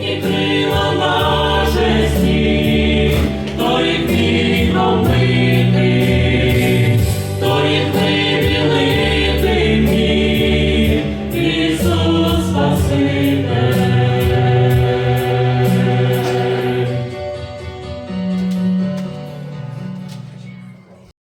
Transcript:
Не крила.